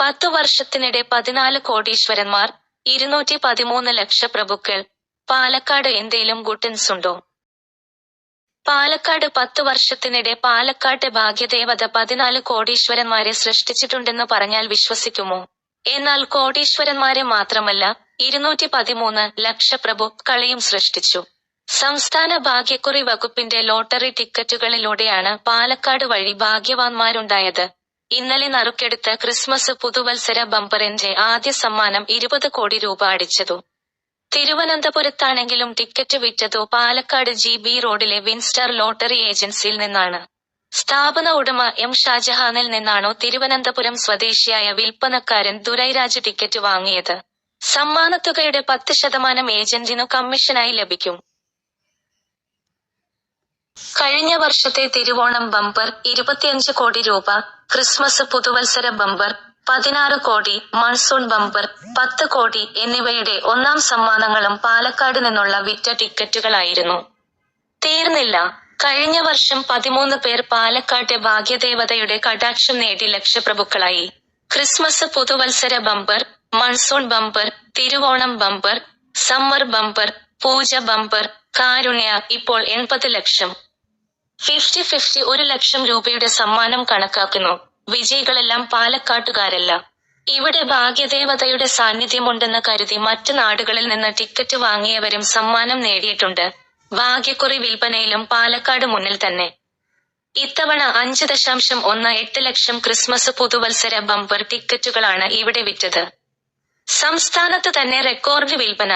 പത്തു വർഷത്തിനിടെ പതിനാല് കോടീശ്വരന്മാർ ഇരുന്നൂറ്റി പതിമൂന്ന് ലക്ഷപ്രഭുക്കൾ പാലക്കാട് എന്തേലും ഗുട്ടൻസ് ഉണ്ടോ? പാലക്കാട് പത്തു വർഷത്തിനിടെ പാലക്കാട്ടെ ഭാഗ്യദേവത പതിനാല് കോടീശ്വരന്മാരെ സൃഷ്ടിച്ചിട്ടുണ്ടെന്ന് പറഞ്ഞാൽ വിശ്വസിക്കുമോ? എന്നാൽ കോടീശ്വരന്മാരെ മാത്രമല്ല ഇരുന്നൂറ്റി പതിമൂന്ന് ലക്ഷപ്രഭുക്കളെയും സൃഷ്ടിച്ചു. സംസ്ഥാന ഭാഗ്യക്കുറി വകുപ്പിന്റെ ലോട്ടറി ടിക്കറ്റുകളിലൂടെയാണ് പാലക്കാട് വഴി ഭാഗ്യവാന്മാരുണ്ടായത്. ഇന്നലെ നറുക്കെടുത്ത ക്രിസ്മസ് പുതുവത്സര ബമ്പറിന്റെ ആദ്യ സമ്മാനം ഇരുപത് കോടി രൂപ അടിച്ചതു. തിരുവനന്തപുരത്താണെങ്കിലും ടിക്കറ്റ് വിറ്റതു പാലക്കാട് ജി ബി റോഡിലെ വിൻസ്റ്റാർ ലോട്ടറി ഏജൻസിയിൽ നിന്നാണ്. സ്ഥാപന ഉടമ എം ഷാജഹാനിൽ നിന്നാണോ തിരുവനന്തപുരം സ്വദേശിയായ വിൽപ്പനക്കാരൻ ദുരൈരാജ് ടിക്കറ്റ് വാങ്ങിയത്? സമ്മാനത്തുകയുടെ പത്ത് ശതമാനം ഏജന്റിനു കമ്മീഷനായി ലഭിക്കും. കഴിഞ്ഞ വർഷത്തെ തിരുവോണം ബമ്പർ ഇരുപത്തിയഞ്ച് കോടി രൂപ ക്രിസ്മസ് പുതുവത്സര ബമ്പർ പതിനാറ് കോടി മൺസൂൺ ബമ്പർ പത്ത് കോടി എന്നിവയുടെ ഒന്നാം സമ്മാനങ്ങളും പാലക്കാട് നിന്നുള്ള വിറ്റ ടിക്കറ്റുകളായിരുന്നു. തീർന്നില്ല. കഴിഞ്ഞ വർഷം പതിമൂന്ന് പേർ പാലക്കാട്ടെ ഭാഗ്യദേവതയുടെ കടാക്ഷം നേടി ലക്ഷപ്രഭുക്കളായി. ക്രിസ്മസ് പുതുവത്സര bumper monsoon bumper Thiruvonam bumper summer bumper Pooja bumper Karunya ഇപ്പോൾ എൺപത് ലക്ഷം. ഫിഫ്റ്റി ഫിഫ്റ്റി ഒരു ലക്ഷം രൂപയുടെ സമ്മാനം കണക്കാക്കുന്നു. വിജയികളെല്ലാം പാലക്കാട്ടുകാരല്ല. ഇവിടെ ഭാഗ്യദേവതയുടെ സാന്നിധ്യമുണ്ടെന്ന് കരുതി മറ്റു നാടുകളിൽ നിന്ന് ടിക്കറ്റ് വാങ്ങിയവരും സമ്മാനം നേടിയിട്ടുണ്ട്. ഭാഗ്യക്കുറി വിൽപ്പനയിലും പാലക്കാട് മുന്നിൽ തന്നെ. ഇത്തവണ അഞ്ച് ദശാംശം ഒന്ന് എട്ട് ലക്ഷം ക്രിസ്മസ് പുതുവത്സര ബമ്പർ ടിക്കറ്റുകളാണ് ഇവിടെ വിറ്റത്. സംസ്ഥാനത്ത് തന്നെ റെക്കോർഡ് വിൽപ്പന